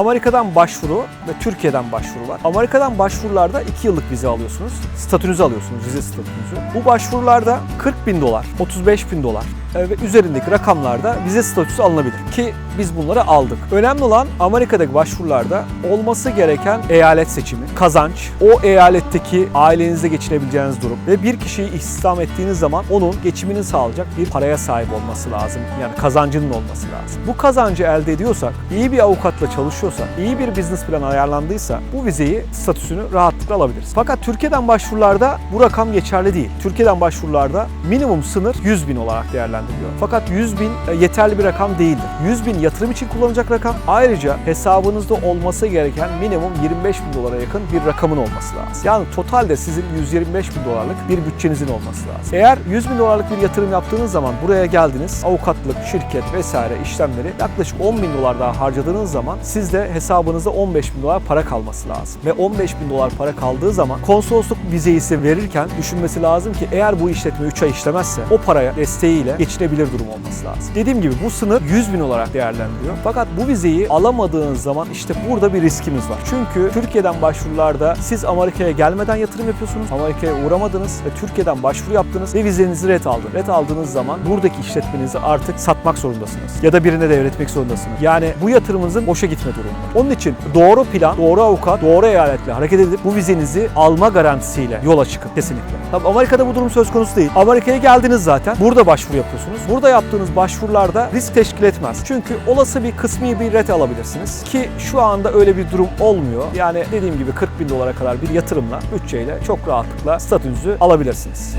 Amerika'dan başvuru ve Türkiye'den başvuru var. Amerika'dan başvurularda 2 yıllık vize alıyorsunuz. Statünüzü alıyorsunuz, vize statünüzü. Bu başvurularda 40 bin dolar, 35 bin dolar e, ve üzerindeki rakamlarda vize statüsü alınabilir. Ki biz bunları aldık. Önemli olan Amerika'daki başvurularda olması gereken eyalet seçimi, kazanç, o eyaletteki ailenizde geçinebileceğiniz durum ve bir kişiyi istihdam ettiğiniz zaman onun geçimini sağlayacak bir paraya sahip olması lazım. Yani kazancının olması lazım. Bu kazancı elde ediyorsak, iyi bir avukatla çalışıyorsak, iyi bir business planı ayarlandıysa bu vizeyi statüsünü rahatlıkla alabiliriz. Fakat Türkiye'den başvurularda bu rakam geçerli değil. Türkiye'den başvurularda minimum sınır 100 bin olarak değerlendiriliyor. Fakat 100 bin e, yeterli bir rakam değildir. 100 bin yatırım için kullanacak rakam. Ayrıca hesabınızda olması gereken minimum 25 bin dolara yakın bir rakamın olması lazım. Yani totalde sizin 125 bin dolarlık bir bütçenizin olması lazım. Eğer 100 bin dolarlık bir yatırım yaptığınız zaman buraya geldiniz, avukatlık, şirket vesaire işlemleri yaklaşık 10 bin dolar daha harcadığınız zaman sizde hesabınızda 15 bin dolar para kalması lazım. Ve 15 bin dolar para kaldığı zaman konsolosluk vizeyi size verirken düşünmesi lazım ki eğer bu işletme 3 ay işlemezse o paraya desteğiyle geçinebilir durum olması lazım. Dediğim gibi bu sınır 100 bin olarak değerlendiriliyor. Fakat bu vizeyi alamadığınız zaman işte burada bir riskimiz var. Çünkü Türkiye'den başvurularda siz Amerika'ya gelmeden yatırım yapıyorsunuz. Amerika'ya uğramadınız ve Türkiye'den başvuru yaptınız ve vizenizi red aldınız. Red aldığınız zaman buradaki işletmenizi artık satmak zorundasınız. Ya da birine devretmek zorundasınız. Yani bu yatırımınızın boşa gitme durumu. Onun için doğru plan, doğru avukat, doğru eyaletle hareket edip bu vizenizi alma garantisiyle yola çıkın kesinlikle. Tabii Amerika'da bu durum söz konusu değil. Amerika'ya geldiniz zaten. Burada başvuru yapıyorsunuz. Burada yaptığınız başvurularda risk teşkil etmez. Çünkü olası bir kısmi bir ret alabilirsiniz. Ki şu anda öyle bir durum olmuyor. Yani dediğim gibi 40 bin dolara kadar bir yatırımla, bütçeyle çok rahatlıkla statünüzü alabilirsiniz.